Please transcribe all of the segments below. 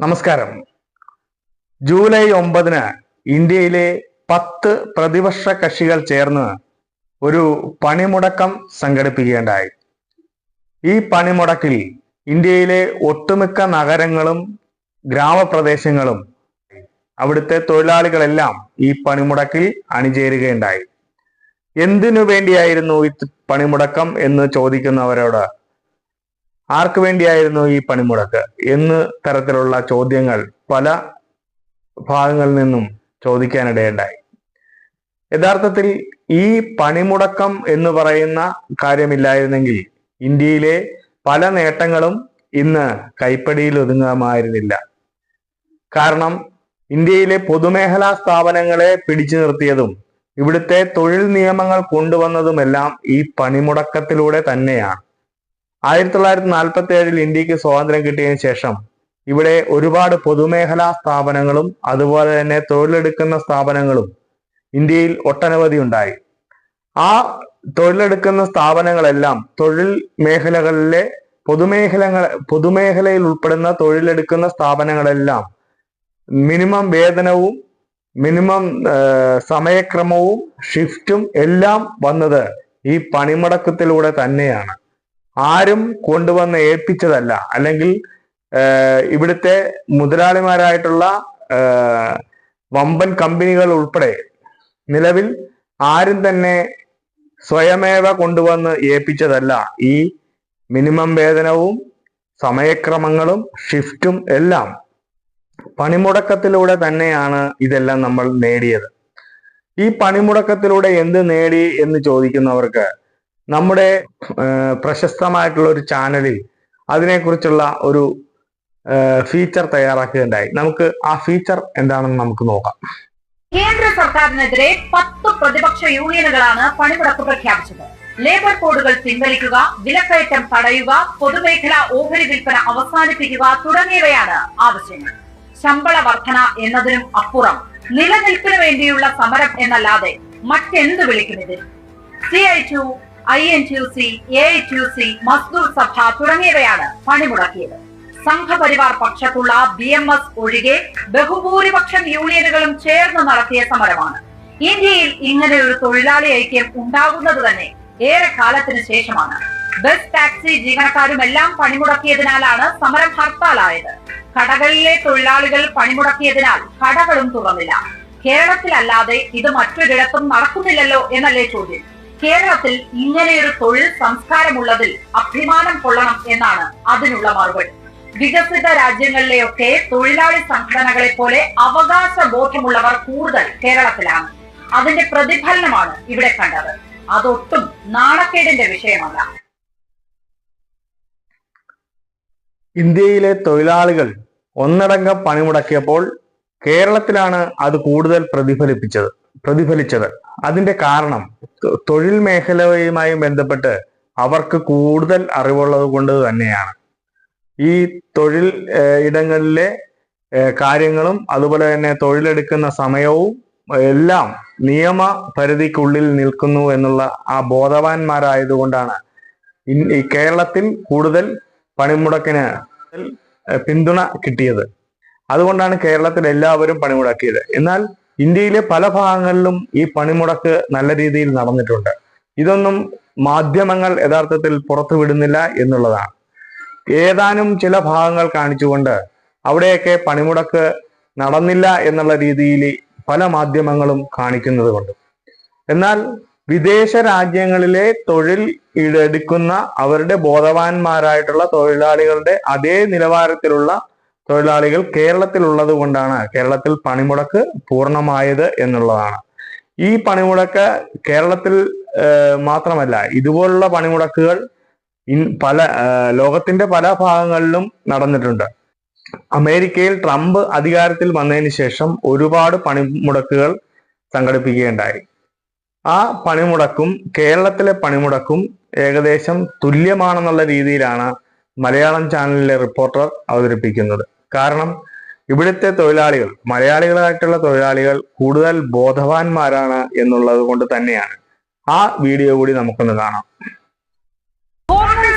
നമസ്കാരം. ജൂലൈ ഒമ്പതിന് ഇന്ത്യയിലെ പത്ത് പ്രതിപക്ഷ കക്ഷികൾ ചേർന്ന് ഒരു പണിമുടക്കം സംഘടിപ്പിക്കുകയുണ്ടായി. ഈ പണിമുടക്കിൽ ഇന്ത്യയിലെ ഒട്ടുമിക്ക നഗരങ്ങളും ഗ്രാമപ്രദേശങ്ങളും അവിടുത്തെ തൊഴിലാളികളെല്ലാം ഈ പണിമുടക്കിൽ അണിചേരുകയുണ്ടായി. എന്തിനു വേണ്ടിയായിരുന്നു ഈ പണിമുടക്കം എന്ന് ചോദിക്കുന്നവരോട് ആർക്ക് വേണ്ടിയായിരുന്നു ഈ പണിമുടക്ക് എന്ന് തരത്തിലുള്ള ചോദ്യങ്ങൾ പല ഭാഗങ്ങളിൽ നിന്നും ചോദിക്കാനിടയുണ്ടായി. യഥാർത്ഥത്തിൽ ഈ പണിമുടക്കം എന്ന് പറയുന്ന കാര്യമില്ലായിരുന്നെങ്കിൽ ഇന്ത്യയിലെ പല നേട്ടങ്ങളും ഇന്ന് കൈപ്പടിയിൽ ഒതുങ്ങാമായിരുന്നില്ല. കാരണം ഇന്ത്യയിലെ പൊതുമേഖലാ സ്ഥാപനങ്ങളെ പിടിച്ചു നിർത്തിയതും ഇവിടുത്തെ തൊഴിൽ നിയമങ്ങൾ കൊണ്ടുവന്നതുമെല്ലാം ഈ പണിമുടക്കത്തിലൂടെ തന്നെയാണ്. ആയിരത്തി തൊള്ളായിരത്തി നാൽപ്പത്തി ഏഴിൽ ഇന്ത്യയ്ക്ക് സ്വാതന്ത്ര്യം കിട്ടിയതിനു ശേഷം ഇവിടെ ഒരുപാട് പൊതുമേഖലാ സ്ഥാപനങ്ങളും അതുപോലെ തന്നെ തൊഴിലെടുക്കുന്ന സ്ഥാപനങ്ങളും ഇന്ത്യയിൽ ഒട്ടനവധി ഉണ്ടായി. ആ തൊഴിലെടുക്കുന്ന സ്ഥാപനങ്ങളെല്ലാം തൊഴിൽ മേഖലകളിലെ പൊതുമേഖല പൊതുമേഖലയിൽ ഉൾപ്പെടുന്ന തൊഴിലെടുക്കുന്ന സ്ഥാപനങ്ങളെല്ലാം മിനിമം വേതനവും മിനിമം സമയക്രമവും ഷിഫ്റ്റും എല്ലാം വന്നത് ഈ പണിമുടക്കത്തിലൂടെ തന്നെയാണ്. ആരും കൊണ്ടുവന്ന് ഏൽപ്പിച്ചതല്ല. അല്ലെങ്കിൽ ഇവിടുത്തെ മുതലാളിമാരായിട്ടുള്ള വമ്പൻ കമ്പനികൾ ഉൾപ്പെടെ നിലവിൽ ആരും തന്നെ സ്വയമേവ കൊണ്ടുവന്ന് ഏൽപ്പിച്ചതല്ല. ഈ മിനിമം വേതനവും സമയക്രമങ്ങളും ഷിഫ്റ്റും എല്ലാം പണിമുടക്കത്തിലൂടെ തന്നെയാണ് ഇതെല്ലാം നമ്മൾ നേടിയത്. ഈ പണിമുടക്കത്തിലൂടെ എന്ത് നേടി എന്ന് ചോദിക്കുന്നവർക്ക് നമ്മുടെ പ്രശസ്തമായിട്ടുള്ള ഒരു ചാനലിൽ അതിനെക്കുറിച്ചുള്ള ഒരു ഫീച്ചർ തയ്യാറാക്കുകയുണ്ടായി. നമുക്ക് ആ ഫീച്ചർ എന്താണെന്ന് നമുക്ക് നോക്കാം. കേന്ദ്ര സർക്കാരിനെതിരെ പത്ത് പ്രതിപക്ഷ യൂണിയനുകളാണ് പണിമുടക്ക് പ്രഖ്യാപിച്ചത്. ലേബർ കോഡുകൾ പിൻവലിക്കുക വിലക്കയറ്റം തടയുക പൊതുമേഖലാ ഓഹരി വിൽപ്പന അവസാനിപ്പിക്കുക തുടങ്ങിയവയാണ് ആവശ്യങ്ങൾ. ശമ്പള വർധന എന്നതിനും അപ്പുറം നിലനിൽപ്പിന് വേണ്ടിയുള്ള സമരം എന്നല്ലാതെ മറ്റെന്ത് വിളിക്കും C I I N T C A T C Mazdoor Sabha തുടങ്ങിയവയാണ് പണിമുടക്കിയത്. സംഘപരിവാർ പക്ഷത്തുള്ള ബി എം എസ് ഒഴികെ ബഹുഭൂരിപക്ഷം യൂണിയനുകളും ചേർന്ന് നടത്തിയ സമരമാണ്. ഇന്ത്യയിൽ ഇങ്ങനെ ഒരു തൊഴിലാളി ഐക്യം ഉണ്ടാകുന്നത് തന്നെ ഏറെ കാലത്തിന് ശേഷമാണ്. ബസ് ടാക്സി ജീവനക്കാരും എല്ലാം പണിമുടക്കിയതിനാലാണ് സമരം ഹർത്താലായത്. കടകളിലെ തൊഴിലാളികൾ പണിമുടക്കിയതിനാൽ കടകളും തുറന്നില്ല. കേരളത്തിലല്ലാതെ ഇത് മറ്റൊരിടത്തും നടക്കുന്നില്ലല്ലോ എന്നല്ലേ ചോദ്യം. കേരളത്തിൽ ഇങ്ങനെയൊരു തൊഴിൽ സംസ്കാരമുള്ളതിൽ അഭിമാനം കൊള്ളണം എന്നാണ് അതിനുള്ള മറുപടി. വികസിത രാജ്യങ്ങളിലെയൊക്കെ തൊഴിലാളി സംഘടനകളെ പോലെ അവകാശ ബോധമുള്ളവർ കൂടുതൽ കേരളത്തിലാണ്. അതിന്റെ പ്രതിഫലനമാണ് ഇവിടെ കണ്ടത്. അതൊട്ടും നാണക്കേടിന്റെ വിഷയമല്ല. ഇന്ത്യയിലെ തൊഴിലാളികൾ ഒന്നടങ്കം പണിമുടക്കിയപ്പോൾ കേരളത്തിലാണ് അത് കൂടുതൽ പ്രതിഫലിപ്പിച്ചത് പ്രതിഫലിച്ചത്. അതിന്റെ കാരണം തൊഴിൽ മേഖലയുമായി ബന്ധപ്പെട്ട് അവർക്ക് കൂടുതൽ അറിവുള്ളത് കൊണ്ട് തന്നെയാണ്. ഈ തൊഴിൽ ഇടങ്ങളിലെ കാര്യങ്ങളും അതുപോലെ തന്നെ തൊഴിലെടുക്കുന്ന സമയവും എല്ലാം നിയമ പരിധിക്കുള്ളിൽ നിൽക്കുന്നു എന്നുള്ള ആ ബോധവാന്മാരായതുകൊണ്ടാണ് ഈ കേരളത്തിൽ കൂടുതൽ പണിമുടക്കിന് പിന്തുണ കിട്ടിയത്. അതുകൊണ്ടാണ് കേരളത്തിൽ എല്ലാവരും പണിമുടക്കിയത്. എന്നാൽ ഇന്ത്യയിലെ പല ഭാഗങ്ങളിലും ഈ പണിമുടക്ക് നല്ല രീതിയിൽ നടന്നിട്ടുണ്ട്. ഇതൊന്നും മാധ്യമങ്ങൾ യഥാർത്ഥത്തിൽ പുറത്തുവിടുന്നില്ല എന്നുള്ളതാണ്. ഏതാനും ചില ഭാഗങ്ങൾ കാണിച്ചുകൊണ്ട് അവിടെയൊക്കെ പണിമുടക്ക് നടന്നില്ല എന്നുള്ള രീതിയിൽ പല മാധ്യമങ്ങളും കാണിക്കുന്നത് കൊണ്ട് എന്നാൽ വിദേശ രാജ്യങ്ങളിലെ തൊഴിൽ എടുക്കുന്ന അവരുടെ ബോധവാന്മാരായിട്ടുള്ള തൊഴിലാളികളുടെ അതേ നിലവാരത്തിലുള്ള തൊഴിലാളികൾ കേരളത്തിൽ ഉള്ളത് കൊണ്ടാണ്. കേരളത്തിൽ പണിമുടക്ക് പൂർണമായത് എന്നുള്ളതാണ്. ഈ പണിമുടക്ക് കേരളത്തിൽ മാത്രമല്ല ഇതുപോലുള്ള പണിമുടക്കുകൾ പല ലോകത്തിന്റെ പല ഭാഗങ്ങളിലും നടന്നിട്ടുണ്ട്. അമേരിക്കയിൽ ട്രംപ് അധികാരത്തിൽ വന്നതിന് ശേഷം ഒരുപാട് പണിമുടക്കുകൾ സംഘടിപ്പിക്കുകയുണ്ടായി. ആ പണിമുടക്കും കേരളത്തിലെ പണിമുടക്കും ഏകദേശം തുല്യമാണെന്നുള്ള രീതിയിലാണ് മലയാളം ചാനലിലെ റിപ്പോർട്ടർ അവതരിപ്പിക്കുന്നത്. കാരണം ഇവിടുത്തെ തൊഴിലാളികൾ മലയാളികളായിട്ടുള്ള തൊഴിലാളികൾ കൂടുതൽ ബോധവാന്മാരാണ് എന്നുള്ളത് കൊണ്ട് തന്നെയാണ്. ആ വീഡിയോ കൂടി നമുക്കൊന്ന് കാണാം.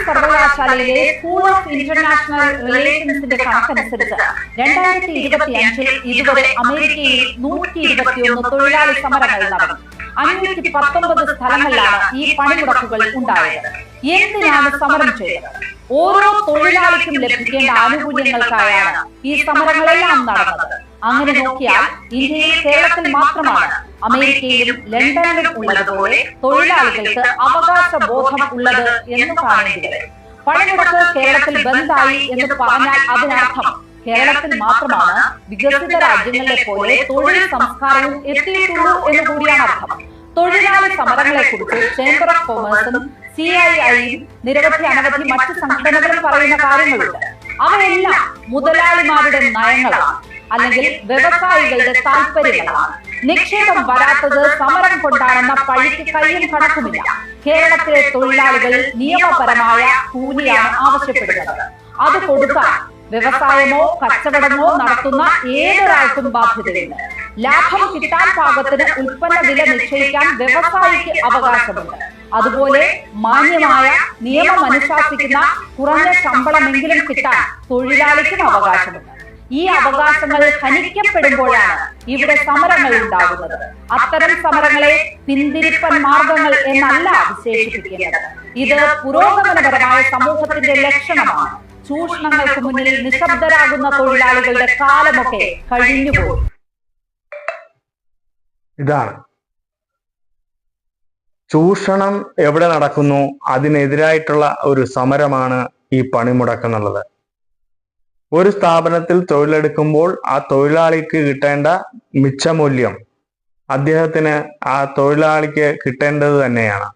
സർവകലാശാലയിലെ സ്കൂൾ ഓഫ് ഇന്റർനാഷണൽ റിലേഷൻസിന്റെ കണക്കനുസരിച്ച് രണ്ടായിരത്തി ഇരുപത്തി അഞ്ചിൽ ഇതുവരെ അമേരിക്കയിൽ നൂറ്റി ഇരുപത്തിയൊന്ന് തൊഴിലാളി സമരങ്ങൾ നടന്നു. അഞ്ഞൂറ്റി പത്തൊമ്പത് സ്ഥലങ്ങളിലാണ് ഈ പണിമുടക്കുകൾ ഉണ്ടായത്. എന്തിനാണ് സമരം ചെയ്തത്? ഓരോ തൊഴിലാളിക്കും ലഭിക്കേണ്ട ആനുകൂല്യങ്ങൾക്കായാണ് ഈ സമരങ്ങളെല്ലാം നടന്നത്. അങ്ങനെ നോക്കിയാൽ ഇന്ത്യയിൽ കേരളത്തിൽ മാത്രമാണ്. അമേരിക്കയിലും ലണ്ടനിലും ഉള്ളതുപോലെ തൊഴിലാളികൾക്ക് അവകാശ ബോധം ഉള്ളത് എന്ന് വരും പണിമുടക്ക് കേരളത്തിൽ ബന്ദായി എന്ന് പറഞ്ഞാൽ അതിനർത്ഥം കേരളത്തിൽ മാത്രമാണ് വികസിത രാജ്യങ്ങളിലെ പോലെ തൊഴിൽ സംസ്കാരവും എത്തിയിട്ടുള്ളൂ എന്ന് കൂടിയാണ് അർത്ഥം. തൊഴിലാളി സമരങ്ങളെ കുറിച്ച് ചേംബർ ഓഫ് കൊമേഴ്സും സി ഐ ഐയും നിരവധി അനവധി മറ്റ് സംഘടനകളും പറയുന്ന കാര്യങ്ങളുണ്ട്. അവയെല്ലാം മുതലാളിമാരുടെ നയങ്ങളാണ്. അല്ലെങ്കിൽ വ്യവസായികളുടെ താല്പര്യങ്ങളാണ്. നിക്ഷേപം വരാത്തത് സമരം കൊണ്ടാണെന്ന പഴിക്ക് കയ്യും കണക്കുമില്ല. കേരളത്തിലെ തൊഴിലാളികൾ നിയമപരമായ കൂലിയാണ് ആവശ്യപ്പെടുന്നത്. അത് കൊടുക്കാൻ വ്യവസായമോ കച്ചവടമോ നടത്തുന്ന ഏതൊരാൾക്കും ബാധ്യതയുണ്ട്. ലാഭം കിട്ടാൻ പാകത്തിന് ഉൽപ്പന്ന വില നിശ്ചയിക്കാൻ വ്യവസായിക്ക് അവകാശമുണ്ട്. അതുപോലെ മാന്യമായ നിയമം അനുശാസിക്കുന്ന കുറഞ്ഞ ശമ്പളമെങ്കിലും കിട്ടാൻ തൊഴിലാളിക്കും അവകാശമുണ്ട്. ഈ അവകാശങ്ങൾ ഹനിക്കപ്പെടുമ്പോഴാണ് ഇവിടെ സമരങ്ങൾ ഉണ്ടാകുന്നത്. അത്തരം സമരങ്ങളെ പിന്തിരിപ്പൻ മാർഗങ്ങൾ എന്നല്ല വിശേഷിപ്പിക്കേണ്ടത് ഇത് പുരോഗമനപരമായ സമൂഹത്തിന്റെ ലക്ഷണമാണ്. ചൂഷണങ്ങൾക്ക് മുന്നിൽ നിശബ്ദരാകുന്ന തൊഴിലാളികളുടെ കാലമൊക്കെ കഴിഞ്ഞുപോയി. ഇതാണ്. ചൂഷണം എവിടെ നടക്കുന്നു? അതിനെതിരായിട്ടുള്ള ഒരു സമരമാണ് ഈ പണിമുടക്ക് എന്നുള്ളത്. ഒരു സ്ഥാപനത്തിൽ തൊഴിലെടുക്കുമ്പോൾ ആ തൊഴിലാളിക്ക് കിട്ടേണ്ട മിച്ചമൂല്യം അദ്ദേഹത്തിന് ആ തൊഴിലാളിക്ക് കിട്ടേണ്ടത് തന്നെയാണ്.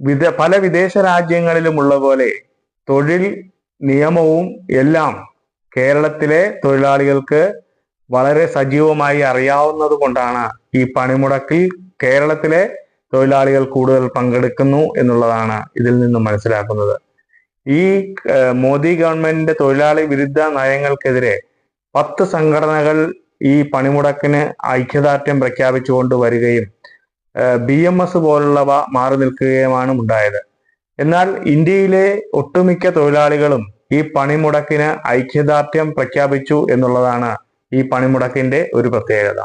വിദ പല വിദേശ രാജ്യങ്ങളിലും ഉള്ള പോലെ തൊഴിൽ നിയമവും എല്ലാം കേരളത്തിലെ തൊഴിലാളികൾക്ക് വളരെ സജീവമായി അറിയാവുന്നത് കൊണ്ടാണ് ഈ പണിമുടക്കിൽ കേരളത്തിലെ തൊഴിലാളികൾ കൂടുതൽ പങ്കെടുക്കുന്നു എന്നുള്ളതാണ് ഇതിൽ നിന്നും മനസ്സിലാക്കുന്നത്. ഈ മോദി ഗവൺമെന്റിന്റെ തൊഴിലാളി വിരുദ്ധ നയങ്ങൾക്കെതിരെ പത്ത് സംഘടനകൾ ഈ പണിമുടക്കിന് ഐക്യദാർഢ്യം പ്രഖ്യാപിച്ചുകൊണ്ട് വരികയും ബി എം എസ് പോലുള്ളവ മാറി നിൽക്കുകയുമാണ് ഉണ്ടായത്. എന്നാൽ ഇന്ത്യയിലെ ഒട്ടുമിക്ക തൊഴിലാളികളും ഈ പണിമുടക്കിന് ഐക്യദാർഢ്യം പ്രഖ്യാപിച്ചു എന്നുള്ളതാണ് ഈ പണിമുടക്കിന്റെ ഒരു പ്രത്യേകത.